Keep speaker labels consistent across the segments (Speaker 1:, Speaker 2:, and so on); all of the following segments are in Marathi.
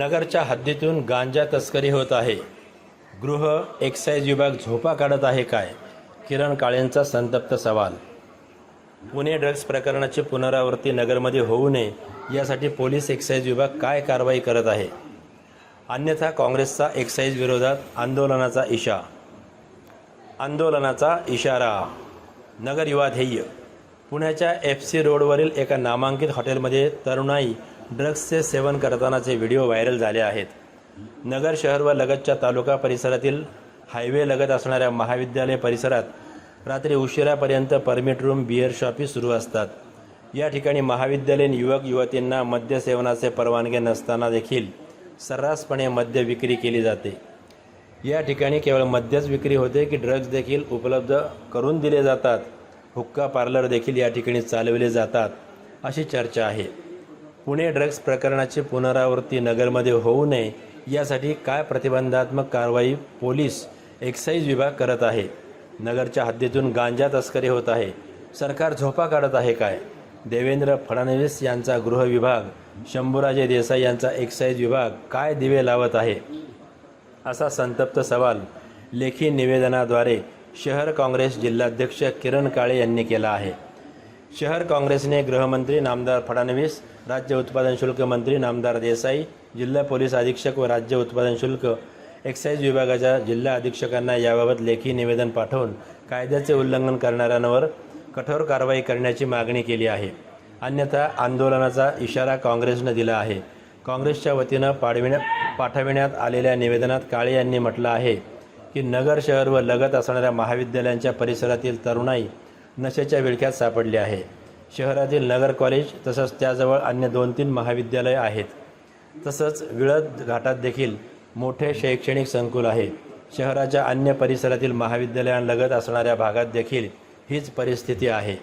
Speaker 1: नगरच्या हद्दीतून गांजा तस्करी होत आहे. गृह एक्साईज विभाग झोपा काढत आहे काय? किरण काळेंचा संतप्त सवाल. पुणे ड्रग्ज प्रकरणाची पुनरावृत्ती नगरमध्ये होऊ नये यासाठी पोलीस एक्साईज विभाग काय कारवाई करत आहे? अन्यथा काँग्रेसचा एक्साईज विरोधात आंदोलनाचा इशा. आंदोलनाचा इशारा. नगर युवा ध्येय पुण्याच्या एफ सी रोडवरील एका नामांकित हॉटेलमध्ये तरुणाई ड्रग्सचे सेवन करतानाचे व्हिडिओ व्हायरल झाले आहेत. नगर शहर व लगतच्या तालुका परिसरातील हायवे लगत असणाऱ्या महाविद्यालय परिसरात रात्री उशिरापर्यंत परमिट रूम बिअर शॉपी सुरू असतात. या ठिकाणी महाविद्यालयीन युवक युवतींना मद्य सेवनाचे परवानगी नसताना देखील सर्रासपणे मद्य विक्री केली जाते. या ठिकाणी केवळ मद्यच विक्री होते की ड्रग्ज देखील उपलब्ध करून दिले जातात. हुक्का पार्लर देखील या ठिकाणी चालविले जातात अशी चर्चा आहे. पुणे ड्रग्ज प्रकरणाची पुनरावृत्ती नगरमध्ये होऊ नये यासाठी काय प्रतिबंधात्मक कारवाई पोलीस एक्साईज विभाग करत आहे? नगरच्या हद्दीतून गांजा तस्करी होत आहे. सरकार झोपा काढत आहे काय? देवेंद्र फडणवीस यांचा गृह विभाग शंभूराजे देसाई यांचा एक्साईज विभाग काय दिवे लावत आहे? असा संतप्त सवाल लेखी निवेदनाद्वारे शहर काँग्रेस जिल्हाध्यक्ष किरण काळे यांनी केला आहे. शहर काँग्रेसने गृहमंत्री नामदार फडणवीस राज्य उत्पादन शुल्क मंत्री नामदार देसाई जिल्हा पोलीस अधीक्षक व राज्य उत्पादन शुल्क एक्साईज विभागाच्या जिल्हा अधीक्षकांना याबाबत लेखी निवेदन पाठवून कायद्याचे उल्लंघन करणाऱ्यांवर कठोर कारवाई करण्याची मागणी केली आहे. अन्यथा आंदोलनाचा इशारा काँग्रेसनं दिला आहे. काँग्रेसच्या वतीनं पाडविण्या पाठविण्यात आलेल्या निवेदनात काळे यांनी म्हटलं आहे की नगर शहर व लगत असणाऱ्या महाविद्यालयांच्या परिसरातील तरुणाई नशेच्या विळख्यात सापडली आहे. शहरातील नगर कॉलेज तसंच त्याजवळ अन्य दोन तीन महाविद्यालय आहेत. तसंच विळद घाटात देखील मोठे शैक्षणिक संकुल आहे. शहराच्या अन्य परिसरातील महाविद्यालयांलगत असणाऱ्या भागात देखील हीच परिस्थिती आहे.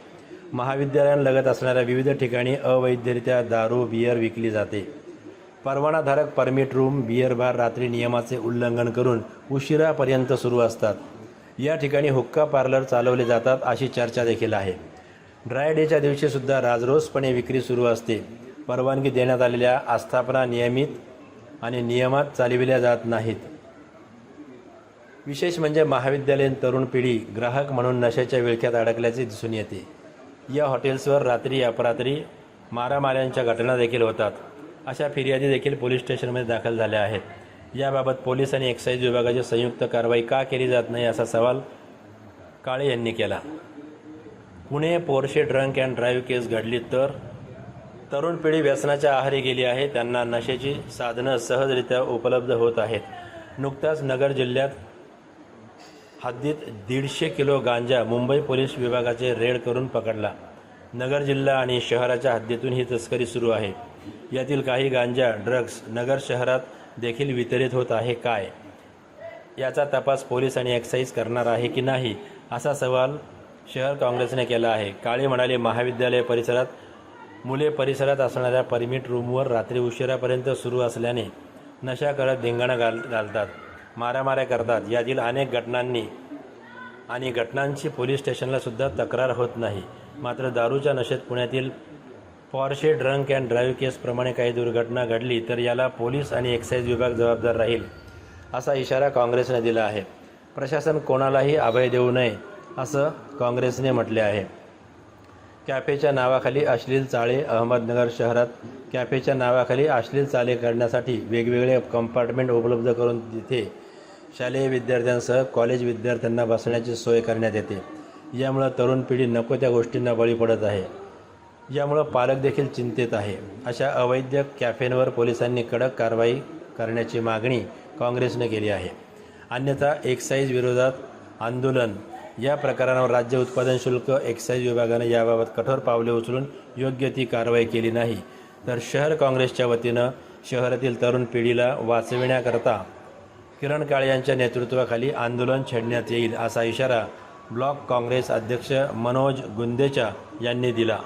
Speaker 1: महाविद्यालयांलगत असणाऱ्या विविध ठिकाणी अवैधरित्या दारू बियर विकली जाते. परवानाधारक परमिट रूम बियर बार रात्री नियमाचे उल्लंघन करून उशिरापर्यंत सुरू असतात. या ठिकाणी हुक्का पार्लर चालवले जातात अशी चर्चा देखील आहे. ड्राय डेच्या दिवशीसुद्धा राजरोसपणे विक्री सुरू असते. परवानगी देण्यात आलेल्या आस्थापना नियमित आणि नियमात चालविल्या जात नाहीत. विशेष म्हणजे महाविद्यालयीन तरुण पिढी ग्राहक म्हणून नशेच्या विळख्यात अडकल्याचे दिसून येते. या हॉटेल्सवर रात्री अपरात्री मारामाऱ्यांच्या घटना देखील होतात. अशा फिर्यादी देखील पोलीस स्टेशनमध्ये दाखल झाल्या आहेत. याबाबत पोलीस आणि एक्साईज विभागाची संयुक्त कारवाई का केली जात नाही असा सवाल काळे यांनी केला. Pune Porsche drunk and drive case घडली तर? तरुण पिढी व्यसनाच्या आहारी गेली आहे. त्यांना नशेची साधनं सहजरित्या उपलब्ध होत आहेत. नुकताच नगर जिल्ह्यात हद्दीत दीडशे किलो गांजा मुंबई पोलीस विभागाचे रेड करून पकडला. नगर जिल्हा आणि शहराच्या हद्दीतून ही तस्करी सुरू आहे. यातील काही गांजा ड्रग्ज नगर शहरात देखील वितरित होत आहे काय? याचा तपास पोलीस आणि एक्साईज करणार आहे की नाही असा सवाल शहर काँग्रेसने केला आहे. काळे म्हणाले महाविद्यालय परिसरात मुले परिसरात असणाऱ्या परमिट रूमवर रात्री उशिरापर्यंत सुरू असल्याने नशा करत धिंगाणा घाल घालतात मारामाऱ्या करतात. यातील अनेक घटनांनी आणि घटनांची पोलीस स्टेशनला सुद्धा तक्रार होत नाही. मात्र दारूच्या नशेत पुण्यातील पॉर्शे ड्रंक अँड ड्राईव्ह केसप्रमाणे काही दुर्घटना घडली तर याला पोलीस आणि एक्साईज विभाग जबाबदार राहील असा इशारा काँग्रेसने दिला आहे. प्रशासन कोणालाही अभय देऊ नये असं काँग्रेसने म्हटले आहे. कॅफेच्या नावाखाली अश्लील चाळे अहमदनगर शहरात कॅफेच्या नावाखाली अश्लील चाळे करण्यासाठी वेगवेगळे कंपार्टमेंट उपलब्ध करून तिथे शालेय विद्यार्थ्यांसह कॉलेज विद्यार्थ्यांना बसण्याची सोय करण्यात येते. यामुळं तरुण पिढी नको त्या गोष्टींना बळी पडत आहे. यामुळं पालक देखील चिंतेत आहे. अशा अवैध कॅफेंवर पोलिसांनी कडक कारवाई करण्याची मागणी काँग्रेसने केली आहे. अन्यथा एक्साईज विरोधात आंदोलन. या प्रकारांवर राज्य उत्पादन शुल्क एक्साईज विभागानं याबाबत कठोर पावले उचलून योग्य ती कारवाई केली नाही. तर शहर काँग्रेसच्या वतीनं शहरातील तरुण पिढीला वाचविण्याकरता किरण काळे यांच्या नेतृत्वाखाली आंदोलन छेडण्यात येईल असा इशारा ब्लॉक काँग्रेस अध्यक्ष मनोज गुंदेचा यांनी दिला.